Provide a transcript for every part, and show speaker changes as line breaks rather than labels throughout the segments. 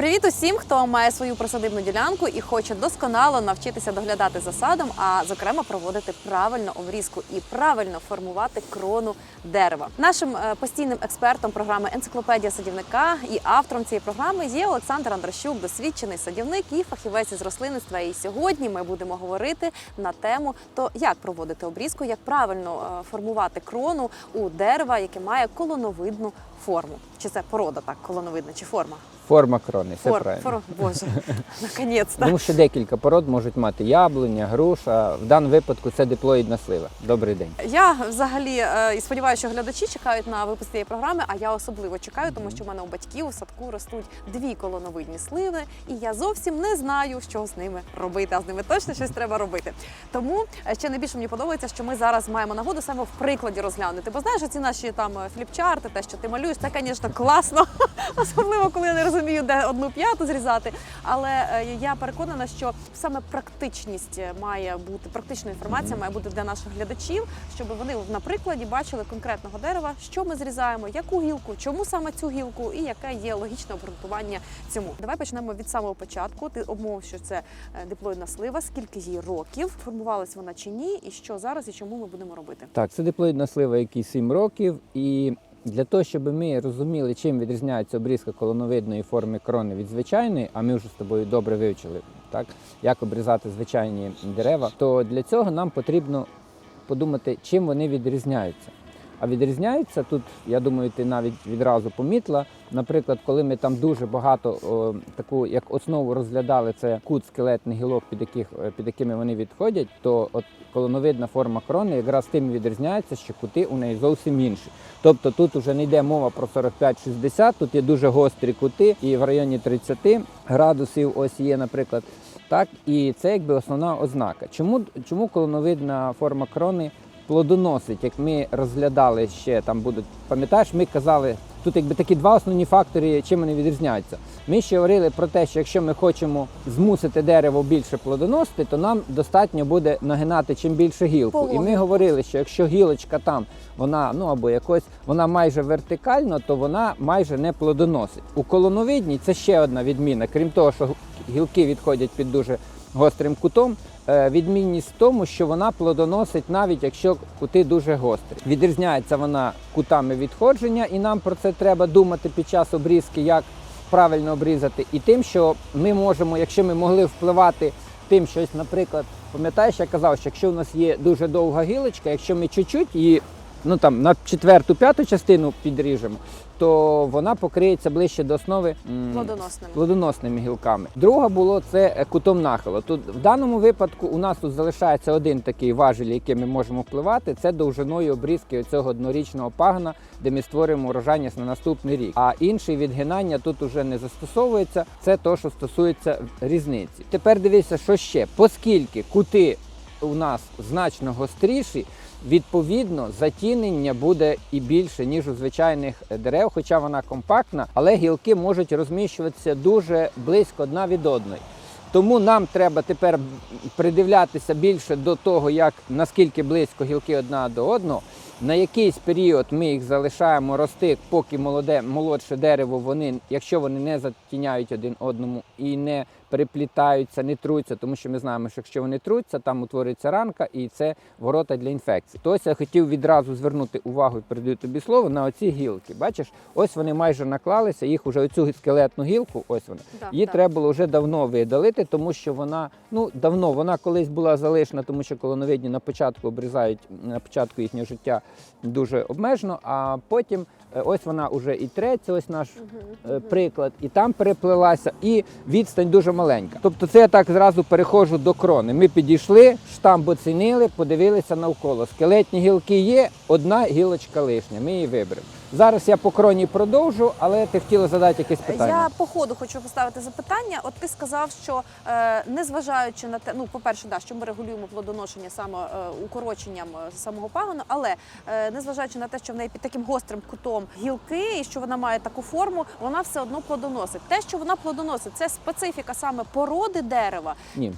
Привіт усім, хто має свою присадибну ділянку і хоче досконало навчитися доглядати за садом, а зокрема проводити правильну обрізку і правильно формувати крону дерева. Нашим е, постійним експертом програми Енциклопедія садівника і автором цієї програми є Олександр Андрощук, досвідчений садівник і фахівець із рослинництва. І сьогодні ми будемо говорити на тему то як проводити обрізку, як правильно е, формувати крону у дерева, яке має колоновидну форму. Чи це порода так колоновидна, чи форма?
Форма крони, все
Фор,
правильно.
фор, Боже, наконець-то.
Тому що декілька пород можуть мати яблуня, груша. В даному випадку це диплоїдна слива. Добрий день.
Я взагалі е, і сподіваюся, що глядачі чекають на випуск цієї програми, а я особливо чекаю, тому що в мене у батьків у садку ростуть дві колоновидні сливи, і я зовсім не знаю, що з ними робити. А з ними точно щось треба робити. Тому е, ще найбільше мені подобається, що ми зараз маємо нагоду саме в прикладі розглянути. Бо знаєш, ці наші там е, фліпчарти, те, що ти малюєш, це, звісно, класно, особливо коли я не розумію, де одну п'яту зрізати. Але е, я переконана, що саме практичність е, має бути, практична інформація має бути для наших глядачів, щоб вони на прикладі бачили конкретного дерева, що ми зрізаємо, яку гілку, чому саме цю гілку, і яке є логічне обґрунтування цьому. Давай почнемо від самого початку. Ти обмовив, що це е, диплоїдна слива, скільки їй років, формувалась вона чи ні, і що зараз і чому ми будемо робити.
Так, це диплоїдна слива, якій 7 років. І для того, щоб ми розуміли, чим відрізняється обрізка колоновидної форми крони від звичайної, а ми вже з тобою добре вивчили, так, як обрізати звичайні дерева, то для цього нам потрібно подумати, чим вони відрізняються. А відрізняються тут, я думаю, ти навіть відразу помітила. Наприклад, коли ми там дуже багато о, таку як основу розглядали, це кут скелетних гілок, під яких е, під якими вони відходять, то от колоновидна форма крони якраз тим відрізняється, що кути у неї зовсім інші. Тобто тут вже не йде мова про 45-60, тут є дуже гострі кути, і в районі 30 градусів ось є, наприклад. Так, і це якби основна ознака. Чому, чому колоновидна форма крони плодоносить, як ми розглядали ще там будуть, пам'ятаєш, ми казали, тут якби такі два основні фактори, чим вони відрізняються. Ми ще говорили про те, що якщо ми хочемо змусити дерево більше плодоносити, то нам достатньо буде нагинати чим більше гілку. І ми говорили, що якщо гілочка там, вона ну або якось вона майже вертикально, то вона майже не плодоносить. У колоновидній це ще одна відміна, крім того, що гілки відходять під дуже гострим кутом. Е, Відмінність в тому, що вона плодоносить навіть якщо кути дуже гострі. Відрізняється вона кутами відходження, і нам про це треба думати під час обрізки, як правильно обрізати, і тим, що ми можемо, якщо ми могли впливати тим, щось, наприклад, пам'ятаєш, я казав, що якщо у нас є дуже довга гілочка, якщо ми чуть-чуть її ну там на четверту, п'яту частину підріжемо, то вона покриється ближче до основи м,
Плодоносними.
плодоносними гілками. Друга було це е, кутом нахилу. Тут в даному випадку у нас тут залишається один такий важіль, який ми можемо впливати. Це довжиною обрізки цього однорічного пагона, де ми створюємо урожайність на наступний рік. А інший відгинання тут уже не застосовується. Це то, що стосується різниці. Тепер дивіться, що ще, оскільки кути у нас значно гостріші. Відповідно, затінення буде і більше, ніж у звичайних дерев, хоча вона компактна, але гілки можуть розміщуватися дуже близько одна від одної. Тому нам треба тепер придивлятися більше до того, як наскільки близько гілки одна до одного. На якийсь період ми їх залишаємо рости, поки молоде, молодше дерево, вони, якщо вони не затіняють один одному і не переплітаються, не труться, тому що ми знаємо, що якщо вони труться, там утворюється ранка і це ворота для інфекцій. То ось я хотів відразу звернути увагу і передаю тобі слово на оці гілки. Бачиш, ось вони майже наклалися, їх уже оцю скелетну гілку, ось вона.
Да,
Її
да.
треба було вже давно видалити, тому що вона ну давно вона колись була залишена, тому що колоновидні на початку обрізають на початку їхнього життя дуже обмежено, а потім е, ось вона вже і треться, ось наш е, приклад, і там переплилася, і відстань дуже маленька. Тобто, це я так зразу перехожу до крони. Ми підійшли, штамп оцінили, подивилися навколо. Скелетні гілки є, одна гілочка лишня. Ми її виберемо. Зараз я по кроні продовжу, але ти хотіла задати якесь питання.
Я по ходу хочу поставити запитання. От ти сказав, що е, незважаючи на те, ну по-перше, да, що ми регулюємо плодоношення саме е, укороченням е, самого пагону, але е, незважаючи на те, що в неї під таким гострим кутом гілки і що вона має таку форму, вона все одно плодоносить. Те, що вона плодоносить, це специфіка саме породи дерева.
Ні.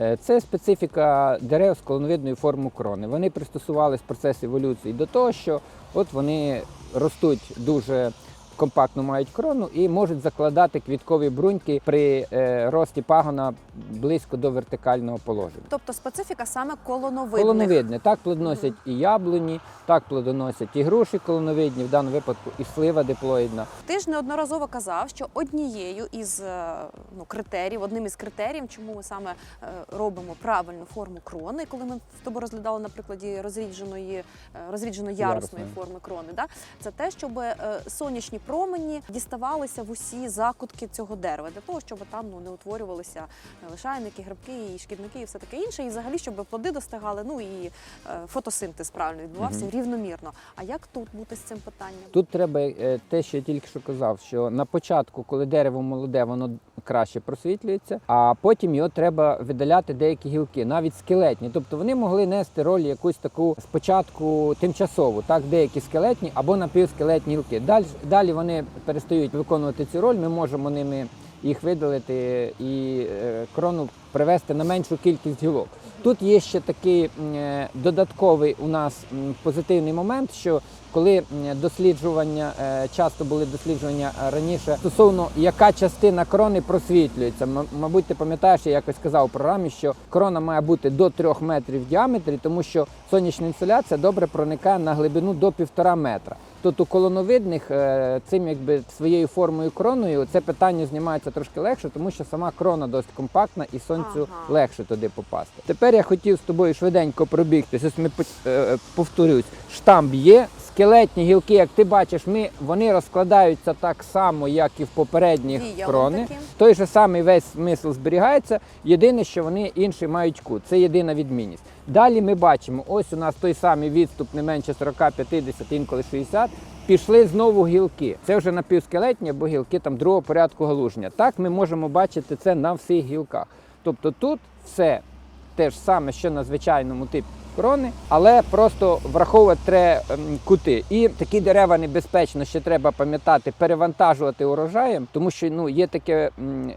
Е, Це специфіка дерев з колоновидною формою крони. Вони пристосувались в процесі еволюції до того, що от вони ростуть дуже компактно мають крону і можуть закладати квіткові бруньки при е, рості пагона близько до вертикального положення.
Тобто специфіка саме колоновидних.
Колоновидне. Так плодоносять і яблуні, так плодоносять і груші колоновидні, в даному випадку і слива диплоїдна.
Ти ж неодноразово казав, що однією із е, ну, критеріїв, одним із критеріїв, чому ми саме е, робимо правильну форму крони, коли ми з тобою розглядали на прикладі розрідженої, розріджено ярусної форми крони, да? це те, щоб сонячні промені діставалися в усі закутки цього дерева, для того, щоб там ну, не утворювалися е, лишайники, грибки, і шкідники і все таке інше. І взагалі, щоб плоди достигали, ну і е, фотосинтез правильно відбувався
Мгм.
рівномірно. А як тут бути з цим питанням?
Тут треба е, те, що я тільки що казав, що на початку, коли дерево молоде, воно краще просвітлюється, а потім його треба видаляти деякі гілки, навіть скелетні. Тобто вони могли нести роль якусь таку спочатку тимчасову, так, деякі скелетні або напівскелетні гілки. Далі, далі вони перестають виконувати цю роль. Ми можемо ними їх видалити і е, крону привести на меншу кількість гілок. Тут є ще такий е, додатковий у нас позитивний момент, що коли досліджування, е, часто були дослідження е, раніше стосовно яка частина крони просвітлюється. Мабуть, ти пам'ятаєш, я якось сказав у програмі, що крона має бути до 3 метрів в діаметрі, тому що сонячна інсоляція добре проникає на глибину до 1,5 метра. Тут у колоновидних е, цим якби своєю формою кроною це питання знімається трошки легше, тому що сама крона досить компактна і сонцю
Ага.
легше туди попасти. Тепер я хотів з тобою швиденько пробігтися. Ось ми е, повторюсь, штамп є. Скелетні гілки, як ти бачиш, ми, вони розкладаються так само, як і в попередніх крони. Той же самий весь смисл зберігається. Єдине, що вони інші мають кут. Це єдина відмінність. Далі ми бачимо, ось у нас той самий відступ не менше 40-50, інколи 60. Пішли знову гілки. Це вже напівскелетні або гілки там другого порядку галуження. Так ми можемо бачити це на всіх гілках. Тобто тут все те ж саме, що на звичайному типі крони, але просто враховувати треба ем, кути. І такі дерева небезпечно ще треба пам'ятати, перевантажувати урожаєм, тому що ну є таке,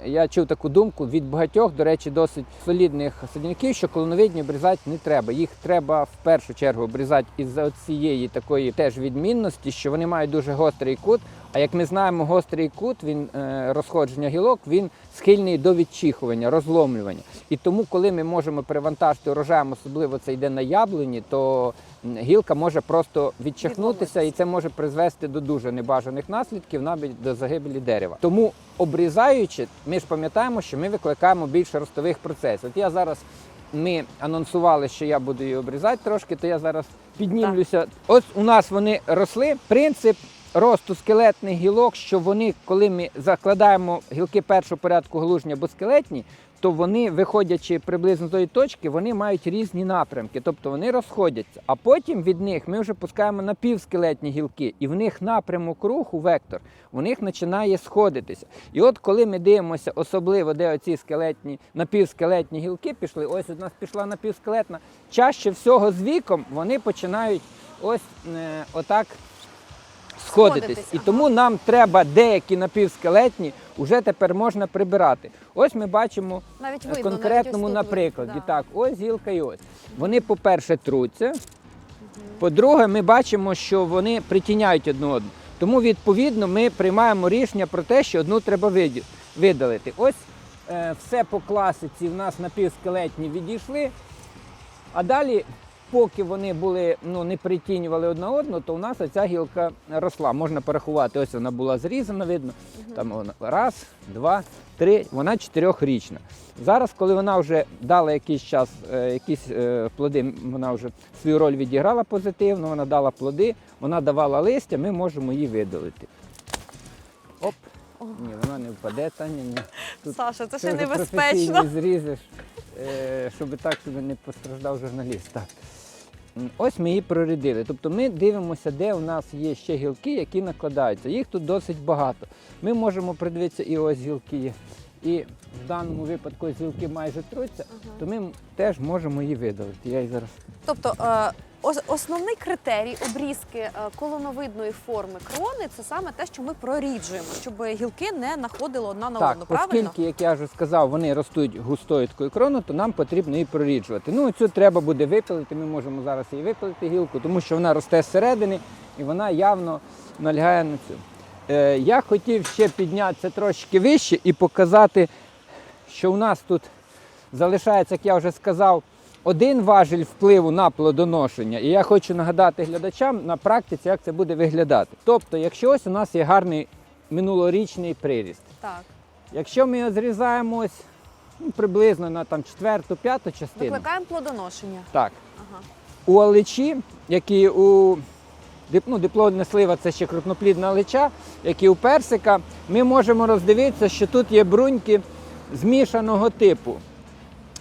я чув таку думку від багатьох, до речі, досить солідних садівників, що колоновидні обрізати не треба. Їх треба в першу чергу обрізати із-за цієї такої теж відмінності, що вони мають дуже гострий кут. А як ми знаємо, гострий кут, він е, розходження гілок, він схильний до відчихування, розломлювання. І тому, коли ми можемо перевантажити урожаєм, особливо це йде на яблуні, то гілка може просто відчихнутися, і це може призвести до дуже небажаних наслідків, навіть до загибелі дерева. Тому обрізаючи, ми ж пам'ятаємо, що ми викликаємо більше ростових процесів. От я зараз. Ми анонсували, що я буду її обрізати трошки, то я зараз піднімлюся. Ось у нас вони росли. Принцип росту скелетних гілок, що вони, коли ми закладаємо гілки першого порядку глужні або скелетні, то вони, виходячи приблизно з тої точки, вони мають різні напрямки, тобто вони розходяться. А потім від них ми вже пускаємо напівскелетні гілки, і в них напрямок руху, вектор, у них починає сходитися. І от коли ми дивимося, особливо де оці скелетні, напівскелетні гілки пішли, ось у нас пішла напівскелетна, чаще всього з віком вони починають ось е, отак сходитись. І тому нам треба деякі напівскелетні вже тепер можна прибирати. Ось ми бачимо
Навіть видно,
конкретному
навіть
наприкладі.
да.
Так, ось гілка і ось. Вони, по-перше, труться. По-друге, ми бачимо, що вони притіняють одну одну. Тому, відповідно, ми приймаємо рішення про те, що одну треба видалити. Ось е, все по класиці в нас напівскелетні відійшли. А далі, поки вони були, ну, не притінювали одна одну, то у нас оця гілка росла. Можна порахувати, ось вона була зрізана, видно. Там вона раз, два, три, вона чотирьохрічна. Зараз, коли вона вже дала якийсь час, е, якісь е, плоди, вона вже свою роль відіграла позитивно, вона дала плоди, вона давала листя, ми можемо її видалити. Оп. Ні, вона не впаде, Таня, ні. Тут
Саша, це ще небезпечно.
професійний зрізеш, е, щоб так не постраждав журналіст. Так. Ось ми її прорядили. Тобто ми дивимося, де у нас є ще гілки, які накладаються. Їх тут досить багато. Ми можемо придивитися, і ось гілки. І в даному випадку ось гілки майже труться, то ми теж можемо її видалити. Я її зараз
Тобто е, основний критерій обрізки е, колоновидної форми крони це саме те, що ми проріджуємо, щоб гілки не находили одна на
так,
одну. Правильно?
оскільки, як я вже сказав, вони ростуть густою такою кроною, то нам потрібно її проріджувати. Ну, цю треба буде випилити. Ми можемо зараз її випилити гілку, тому що вона росте зсередини і вона явно налягає на цю. Е, я хотів ще піднятися трошки вище і показати, що у нас тут залишається, як я вже сказав, один важіль впливу на плодоношення. І я хочу нагадати глядачам на практиці, як це буде виглядати. Тобто, якщо ось у нас є гарний минулорічний приріст,
Так.
якщо ми його зрізаємо ось ну, приблизно на там четверту, п'яту частину,
Викликаємо плодоношення.
так,
Ага.
у аличі, які у ну, диплодна слива це ще крупноплідна алича, як і у персика, ми можемо роздивитися, що тут є бруньки змішаного типу.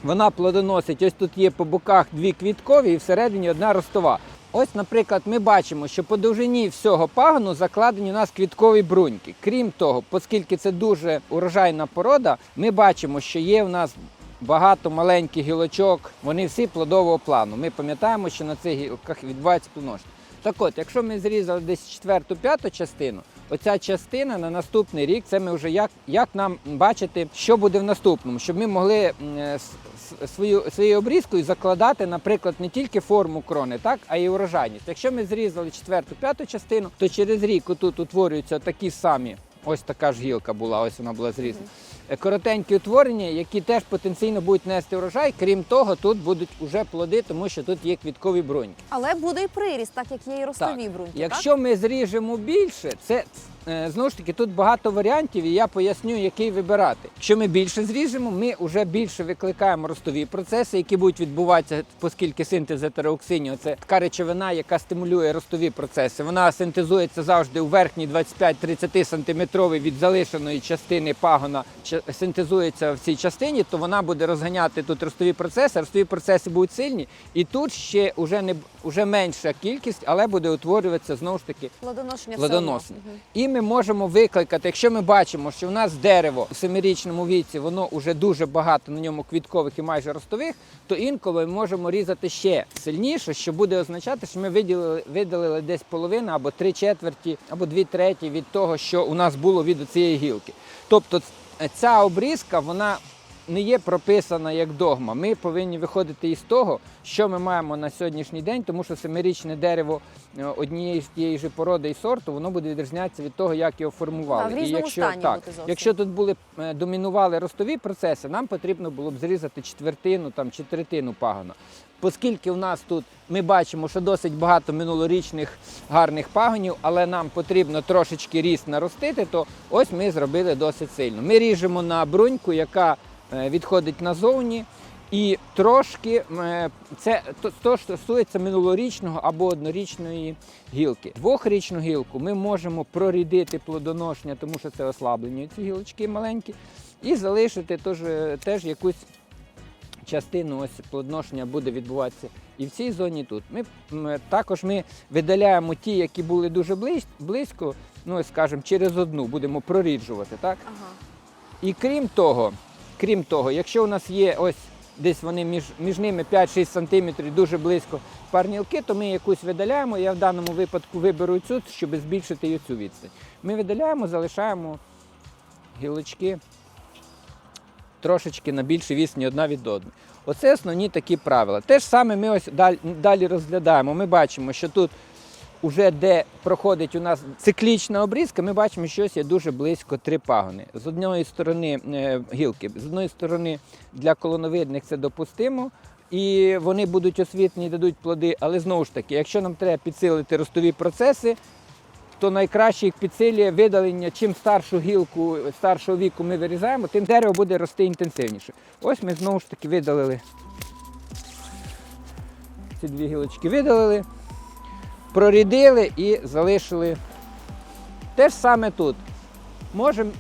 Вона плодоносить, ось тут є по боках дві квіткові і всередині одна ростова. Ось, наприклад, ми бачимо, що по довжині всього пагону закладені у нас квіткові бруньки. Крім того, оскільки це дуже урожайна порода, ми бачимо, що є в нас багато маленьких гілочок, вони всі плодового плану. Ми пам'ятаємо, що на цих гілках відбувається плодоношення. Так от, якщо ми зрізали десь четверту-п'яту частину, оця частина на наступний рік, це ми вже як, як нам бачити, що буде в наступному, щоб ми могли е, свою, своєю обрізкою закладати, наприклад, не тільки форму крони, так, а й урожайність. Якщо ми зрізали четверту-п'яту частину, то через рік тут утворюються такі самі. Ось така ж гілка була, ось вона була зрізана. Е, Коротенькі утворення, які теж потенційно будуть нести врожай. Крім того, тут будуть уже плоди, тому що тут є квіткові бруньки.
Але буде і приріст, так як є і ростові
Так.
бруньки.
Якщо ми зріжемо більше, це знову ж таки тут багато варіантів, і я поясню, який вибирати. Якщо ми більше зріжемо, ми вже більше викликаємо ростові процеси, які будуть відбуватися, оскільки синтез етероксинів – це така речовина, яка стимулює ростові процеси. Вона синтезується завжди у верхній 25-30 сантиметровій від залишеної частини пагона, синтезується в цій частині, то вона буде розганяти тут ростові процеси. Ростові процеси будуть сильні, і тут ще вже не вже менша кількість, але буде утворюватися знову ж таки
плодоношення
ми можемо викликати, якщо ми бачимо, що в нас дерево у семирічному віці, воно вже дуже багато на ньому квіткових і майже ростових, то інколи ми можемо різати ще сильніше, що буде означати, що ми виділили, видалили десь половину або три четверті, або дві треті від того, що у нас було від цієї гілки. Тобто ця обрізка, вона не є прописана як догма. Ми повинні виходити із того, що ми маємо на сьогоднішній день, тому що семирічне дерево е, однієї з тієї ж породи і сорту, воно буде відрізнятися від того, як його формували.
Так, в
і якщо
стані
так,
бути
якщо тут були е, домінували ростові процеси, нам потрібно було б зрізати четвертину там чи третину пагона. Оскільки в нас тут ми бачимо, що досить багато минулорічних гарних пагонів, але нам потрібно трошечки ріст наростити, то ось ми зробили досить сильно. Ми ріжемо на бруньку, яка відходить назовні. І трошки е, це то, що стосується минулорічного або однорічної гілки. Двохрічну гілку ми можемо прорідити плодоношення, тому що це ослаблені ці гілочки маленькі, і залишити теж, теж якусь частину ось плодоношення буде відбуватися і в цій зоні і тут. Ми м, також ми видаляємо ті, які були дуже близько, ну скажімо, через одну будемо проріджувати. Так?
Ага.
І крім того, крім того, якщо у нас є ось десь вони між, між ними 5-6 сантиметрів дуже близько парнілки, то ми якусь видаляємо. Я в даному випадку виберу цю, щоб збільшити її цю відстань. Ми видаляємо, залишаємо гілочки трошечки на більшій відстані одна від одної. Оце основні такі правила. Те ж саме ми ось далі розглядаємо. Ми бачимо, що тут уже де проходить у нас циклічна обрізка, ми бачимо, що є дуже близько три пагони. З однієї сторони е, гілки, з однієї сторони для колоновидних це допустимо. І вони будуть освітлені, дадуть плоди, але знову ж таки, якщо нам треба підсилити ростові процеси, то найкраще їх підсилює видалення. Чим старшу гілку старшого віку ми вирізаємо, тим дерево буде рости інтенсивніше. Ось ми знову ж таки видалили. Ці дві гілочки видалили, прорідили і залишили. Те ж саме тут. Можемо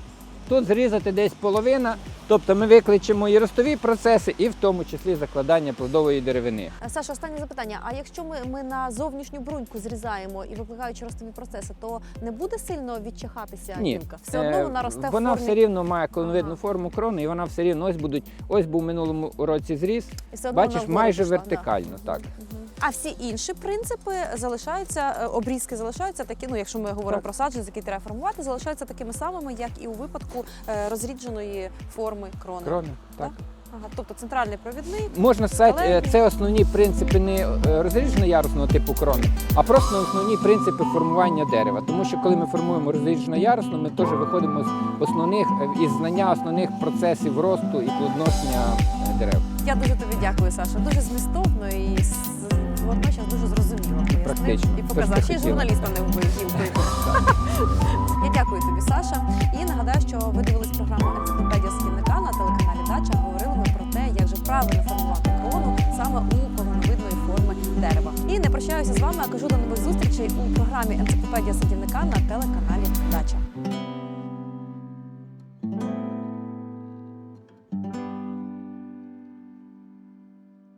тут зрізати десь половина, тобто ми викличемо і ростові процеси, і в тому числі закладання плодової деревини.
Е, Саша, останнє запитання. А якщо ми, ми на зовнішню бруньку зрізаємо і викликаючи ростові процеси, то не буде сильно відчихатися
Ні.
гілка? Все одно
Е,
вона росте
Вона
в формі.
все рівно має колоновидну
Ага.
форму крони, і вона все рівно ось будуть. Ось був минулому році зріз.
і все одно
Бачиш, майже вертикально,
да.
так.
Мгм. А всі інші принципи залишаються, е, обрізки залишаються такі. Ну, якщо ми говоримо
Так.
про саджанець, який треба формувати, залишаються такими самими, як і у випадку е, розрідженої форми крони.
Крони, так.
Ага, тобто центральний провідник.
Можна сказати, е,
Сталеві.
це основні принципи не е, розріжно-ярусного типу крони, а просто основні принципи формування дерева. Тому що коли ми формуємо розріжно-ярусно, ми теж виходимо з основних із знання основних процесів росту і плодоношення дерев.
Я дуже тобі дякую, Саша. Дуже змістовно і водночас дуже зрозуміло пояснив
Практично.
і показав. Ще й журналіста не вбив. Я дякую тобі, Саша. І нагадаю, що ви дивились програму Енциклопедія садівника на телеканалі Дача. Говорили ми про те, як же правильно формувати крону саме у колоновидної форми дерева. І не прощаюся з вами, а кажу до нових зустрічей у програмі Енциклопедія садівника на телеканалі Дача.